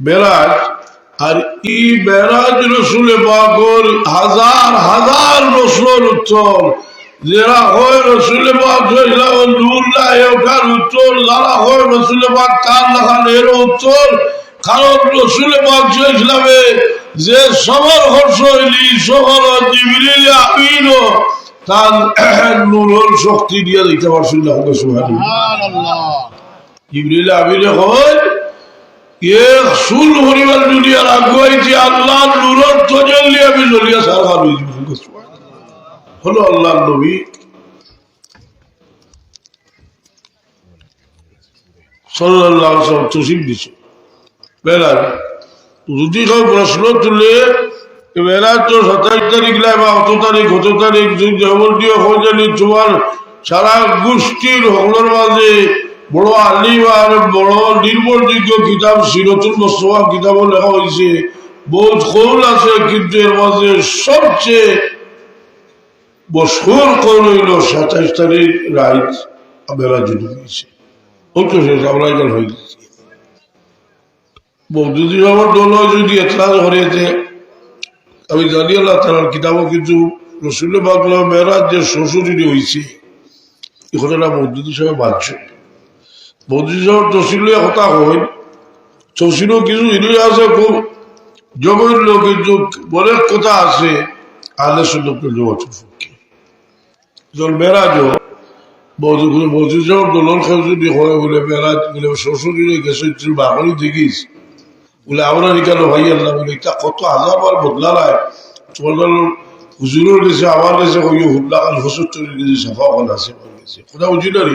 বেরাজ আর ই বেরাজ রসুলে পাকর হাজার হাজার বছর উত্তর। যারা হয় রসুলে পাক উত্তর? যারা হয় রসুলে পাক কার লাখান এর উত্তর? কারণ রসুলে পাক ইসলামে যে সবার হর্ষ হইলি সবার আমিন তার নুরুল শক্তি দিয়ে দিতে পারছিল জিবরিল আমিনে হয় যদি কেউ প্রশ্ন তুলে বেলার তো সাতাইশ তারিখ লাই বা অত তারিখ কত তারিখ যেমন দিয়ে হয় তোমার সারা গোষ্ঠীর হকলের মাঝে বড় আলিম আর বড় নির্ভরযোগ্য কিতাব, সিরতুল মোস্তফা কিতাব লেখা হয়েছে বহুত কৌল আছে, কিন্তু এর মাঝে সবচেয়ে মশহুর কৌল হইল সাতাইশ তারিখ রাইট বেলা জুড়ে দিয়েছে ওই তো শেষ আমরা এখানে হয়ে গেছি যদি আমার দল যদি এতলা হরিয়েছে আমি জানি আল্লাহ তালার কিতাবও কিন্তু রসুল্লে বাংলা মেয়েরাজ যে শ্বশুরি হয়েছে এই কথাটা হিসাবে বাধ্য হিসাবে তসিলে কথা হয় তসিলও কিছু ইলে আছে, খুব জঘন্য কিন্তু অনেক কথা আছে। আল্লাহ সুন্দর জগতের পক্ষে যখন মেয়েরাজও মসজিদ দোলন গেছে কত গেছে আমার গেছে সাফা আছে রে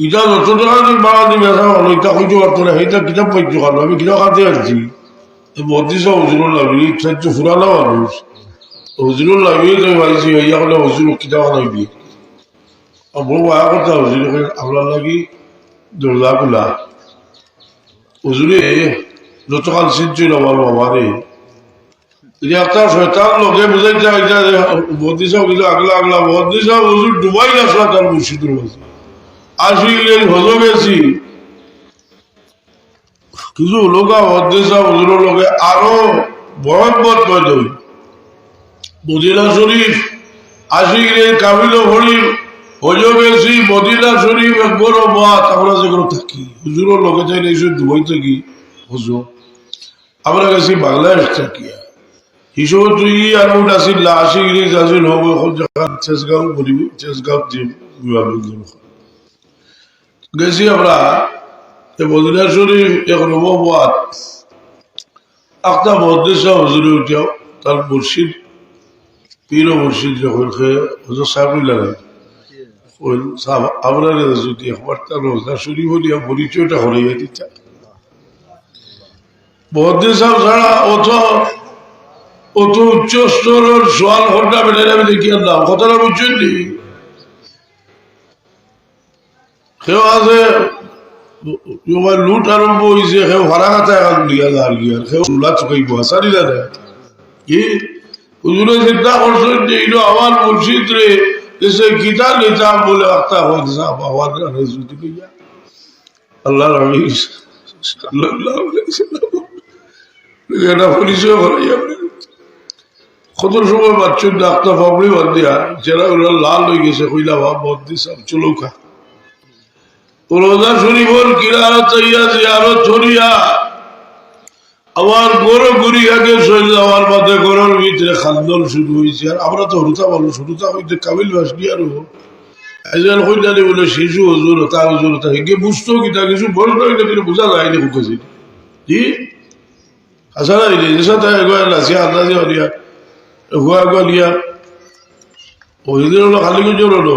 ইটা যত টাকা বাড়া দিবে ইটা হইতে পারতো না সেইটা কিতাব পাইছো কেন আমি কিতাব খাতে আসছি বদিসা হুজুর লাগি সাহায্য ফুরানো মানুষ হুজুরুল লাগিয়ে তুমি ভাইছি ইয়া হলে হুজুর কিতাব লাগবি বড় আয়া কথা হুজুর আপনার লাগি দোলা গুলা হুজুরে যতকাল সিদ্ধ আমার বাবারে একটা শয়তান লোকে বুঝাইতে হইতে বদিসা কিন্তু আগলা আগলা বদিসা হুজুর ডুবাই আসলা তার মুর্শিদুর মাঝে হজ গেছি কিছু লোকা লোকে আরও মদিনা শরীফ কাবিল হরিফ হজবেছি মদিনা শরীফ একবার যেগুলো থাকি। লোকে এইসব দুবাই থাকি হুজুর আমরা গেছি বাংলাদেশ থাকি। হিসেবে তুই আর মোট আসিল আশিক আসিল হোক এখন যখন চেসগাঁও চেসগাঁও যে গেছি আমরা মদিনা শরীফ এখন বাত একটা মদ্দেশা হুজুরে উঠিয়াও তার মুর্শিদ, পীর মুর্শিদ যখন হজর সাহেব লাগে আপনার যদি ছাড়া উচ্চ স্তরের সোয়াল ঘণ্টা বেড়ে যাবে দেখি আর নাম। কথাটা বুঝছেন কেউ আছে লুট আরম্ভ হয়েছে কেউ ভাড়া খাতা এখন দিয়া যার গিয়ার কেউ লুলা চুকাইব হাসারি জানে। কি? হুজুরে চিন্তা করছেন যে এইটা আমার মুর্শিদ রে এসে গীতা নিতাম বলে একটা হয়ে সাহেব আমার রেজুতি লইয়া আল্লাহ রবি এটা পরিচয় করাইয়া কত সময় বাচ্চুর ডাক্তার পাবলি বাদ দিয়া যারা ওরা লাল হয়ে গেছে, কইলা ভাব বদ দিস চলো খা রোজা শরীফর কিরারত চাইয়া জিয়ারত ছড়িয়া আমার গরু গুড়ি আগে শরীর আমার মাঝে গরুর ভিতরে খান্দন শুরু হয়েছে আর আমরা তো হরুতা বলো, শুরুতা হইতে কাবিল বাসনি আরও। একজন কইলানি বলে, শিশু, হজুর, তার হজুর তা হেগে বুঝতো কি তা কিছু বলতো এটা কিন্তু বোঝা যায়নি হুকেছি জি আসা নাই রে যেসা তাই এগোয়া লাসি আন্দাজে হলিয়া এগুয়া এগুয়া লিয়া ওইদিন হলো খালি গুজর হলো।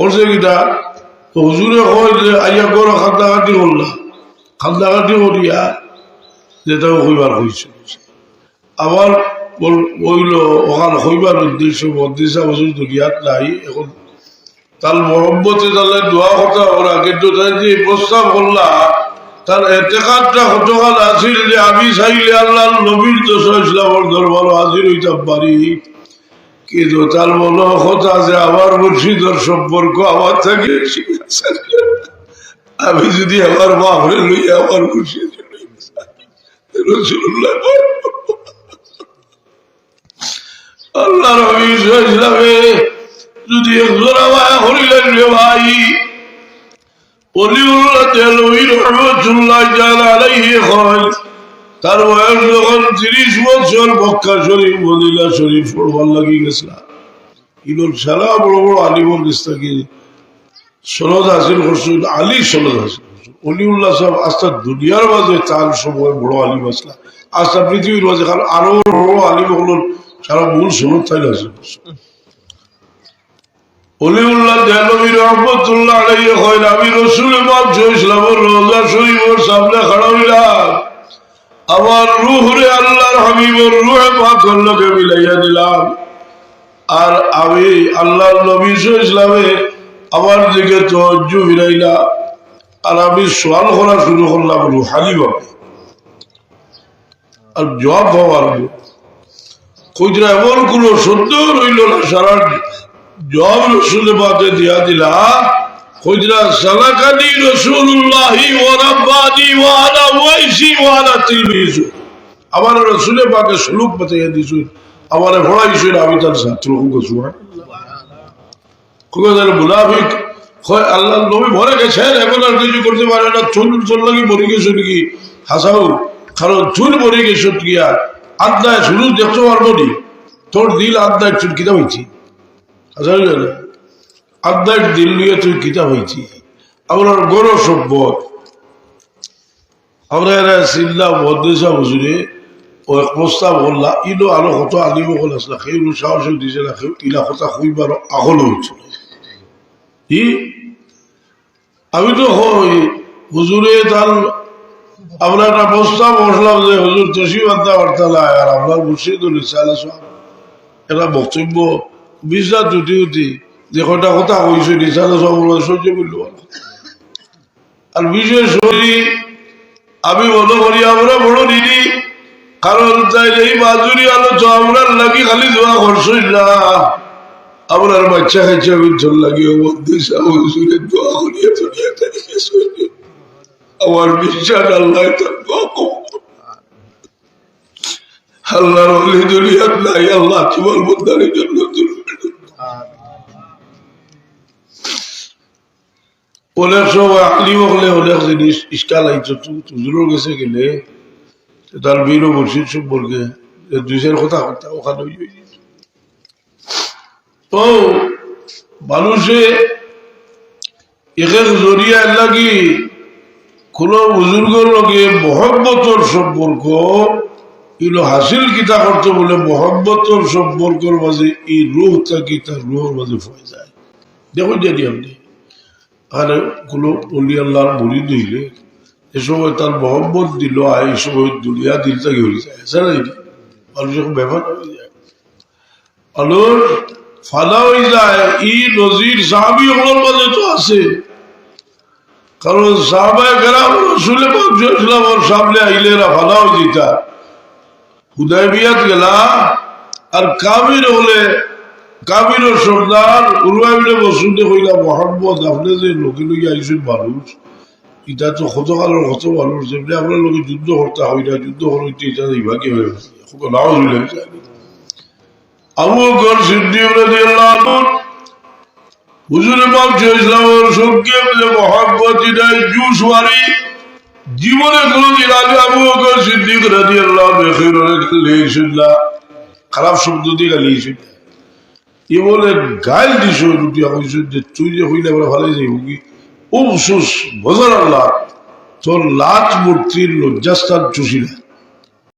করছে কিতা তো হুজুরে কয় যে, আইয়া করো খান্দাঘাটি করলা খান্দাঘাটি করিয়া যেটা কইবার হয়েছে আবার বইল ওখান হইবার উদ্দেশ্য মদ্দেশা হুজুর দুনিয়াত নাই, এখন তার মহব্বতে তাহলে দোয়া কথা ওরা কিন্তু তাই যে প্রস্তাব করলা তার এতেকাতটা কতকাল আছিল যে আমি চাইলে আল্লাহ নবীর দোষ ইসলামর দরবার হাজির হইতাম পারি কিন্তু তার মনে কথা যে আমার মুর্শিদর সম্পর্ক আমার থাকে আমি যদি আমার বাপরে লই আমার মুর্শিদ রসুল্লাহ আল্লাহ নবী ইসলামে যদি ভাই, অলিউল্লাহ রহমতুল্লাহ আলাইহি হয় তার বয়স যখন তিরিশ বছর মক্কা শরীফ, মদিনা শরীফ পড়বার লাগি গেছিলাম ইলোর সারা বড় বড় আলিমর কাছ সনদ হাসিল করছিল আলী সনদ হাসিল করছিল অলিউল্লাহ সাহেব আস্তা দুনিয়ার মাঝে তার সময় বড় আলিম আসলা। আস্তা পৃথিবীর মাঝে কারণ আরও বড় আলিম হল, সারা মূল সনদ তাই হাসিল করছিল অলিউল্লাহ দেহলবী রহমতুল্লাহ আলাইহি কইল আমি রসুল পাক ইসলামের রোজা শরীফের সামনে খাড়া হইলাম। আমার রুহ রে আল্লাহর হাবিবর রুহে পাকের লোকে মিলাইয়া দিলাম। আর আমি আল্লাহর নবী ইসলামে আমার দিকে তজ্জু ফিরাইলা আর আমি সোয়াল করা শুরু করলাম রুহানি ভাবে। আর জব হওয়ার কইরা এমন কোন সত্য রইল না, সারা জব রসুল পাতে দিয়া দিলা খুজরা সালাকানি রসুল্লাহি ওয়ারাব্বানি ওয়ালা ওয়াইসি ওয়ালা তিলমিজু আমার রসুলে পাকে সুলুক বাতাইয়া দিছু আমার ভরাইছুন আমি তার ছাত্র হুকছু খুকাদের মুনাফিক হয় আল্লাহ নবী ভরে গেছেন, এখন আর কিছু করতে পারে না। চুল, চল লাগি মরে গেছো নাকি? হাসাও, কারণ চুল মরে গেছো গিয়া আড্ডায় শুরু দেখতে পারব নি। তোর দিল আড্ডায় চুল কিতা হয়েছি হাসাও আধ্যাত্মিক দিল নিয়ে তুই কিতা হয়েছি আমরা গৌর সভ্যত আমরা এরা চিল্লা মদ্রেসা হুজুরে ও এক প্রস্তাব করলা, ইনো আরও কত আনিব হল আসলা সেই সাহস দিছে না সেই ইলা কথা খুঁজবার আগল হয়েছিল ই আমি তো হই হুজুরে তার আমরা একটা প্রস্তাব বসলাম যে হুজুর তসিব আড্ডা বার্তালা আর আপনার মুর্শিদুল ইসালা একটা বক্তব্য বিশ্বাস উঠি উঠি যে কটা কথা কইছে নিশানা সব সহ্য করল আর বিশেষ করি আমি মনে করি আমরা বড় দিদি। কারণ তাই এই মাজুরি আলো তো আমরা লাগি খালি দোয়া করছই না আপনার বাচ্চা খাইছে বিচ্ছর লাগিয়ে মধ্যে সাহসুরে দোয়া আমার বিশ্বাস, আল্লাহ তার দোয়া কবুল আল্লাহর অলি দুনিয়ার নাই, আল্লাহ তোমার বন্ধারের জন্য অনেক সময় আলিম হলে অনেক জিনিস ইস্কাল আইতো তুজুরের কাছে গেলে, তার বীর মুর্শিদ সম্পর্কে দুই চার কথা কথা ওখানে ওই ওই তো মানুষে জরিয়া লাগি কোন বুজুর্গর লগে মহব্বতর সম্পর্ক এগুলো হাসিল কিতা করতে বলে মহব্বতর সম্পর্কের মাঝে এই রুহ থাকি, তার রুহের মাঝে ফয়ে যায়। দেখুন জানি আপনি। আর কোনো অলি আল্লাহর মুড়ি এ সময় তার মোহাম্মদ দিল, আর এই সময় দুনিয়া দিল তাকে হয়ে যায় এছাড়া মানুষ যখন ব্যবহার হয়ে যায়। আলোর ফালা হয়ে যায়, ই নজির সাহাবি হলোর মাঝে তো আছে। কারণ সাহাবায় গেলাম রসুলে পৌঁছেছিলাম ওর সামনে আইলে এরা ভালো হয়ে যেতা। হুদায় বিয়াত গেলা, আর কাবির হলে কাবির সর্দার উরুয়াবিরে বসুতে কইলা, মোহাম্মদ, আপনি যে লোকে লোকে আইসেন মানুষ এটা তো কত কালের কত মানুষ, যেমনি আপনার লোকে যুদ্ধ করতে হয় না, যুদ্ধ হয়ে গেছে নাও আবু হুজুর সঙ্গে নাই জুস মারি জীবনে কোনদিন আগে আবু লিয়েছেন খারাপ শব্দ দিয়ে এ বলে গাইল দিস রুটি আমি যে তুই যে হইলে আমরা ভালো যাই হুকি ও সুস বজার আল্লাহ তোর লাচ মূর্তির লজ্জাস্থান চুষিলা